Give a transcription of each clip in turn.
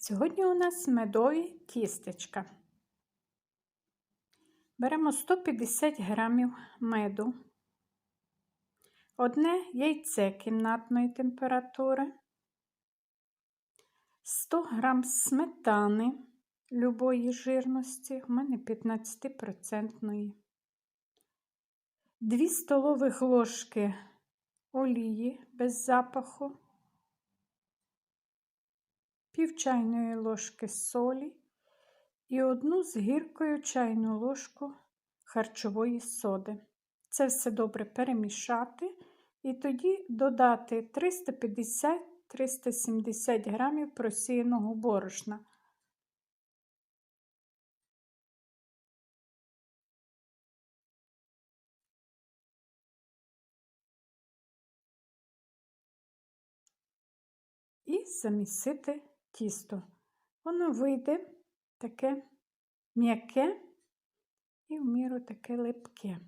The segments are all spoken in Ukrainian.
Сьогодні у нас медові тістечка. Беремо 150 грамів меду, одне яйце кімнатної температури, 100 грам сметани любої жирності, у мене 15%. 2 столових ложки олії без запаху пів чайної ложки солі і одну з гіркою чайну ложку харчової соди. Це все добре перемішати і тоді додати 350-370 грамів просіяного борошна. І замісити тісто. Воно вийде таке м'яке і в міру таке липке.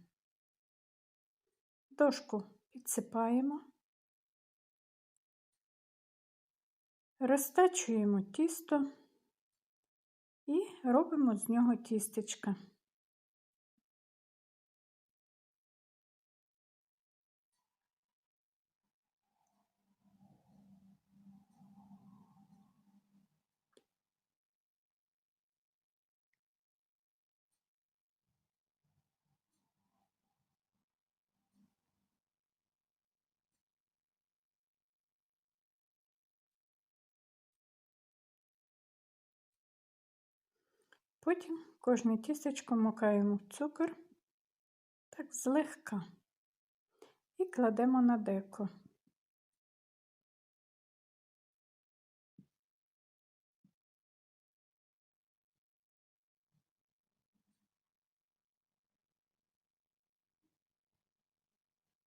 Дошку підсипаємо, розтачуємо тісто і робимо з нього тістечка. Потім кожне тістечко макаємо в цукор так злегка і кладемо на деко.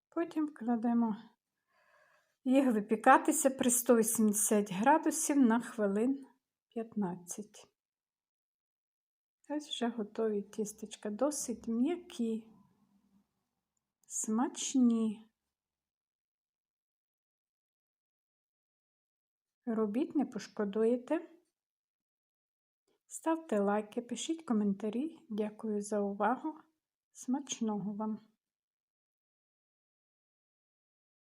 Потім кладемо їх випікатися при 180 градусів на хвилин 15. Ось вже готові тістечка, досить м'які, смачні. Робіть, не пошкодуєте. Ставте лайки, пишіть коментарі. Дякую за увагу. Смачного вам!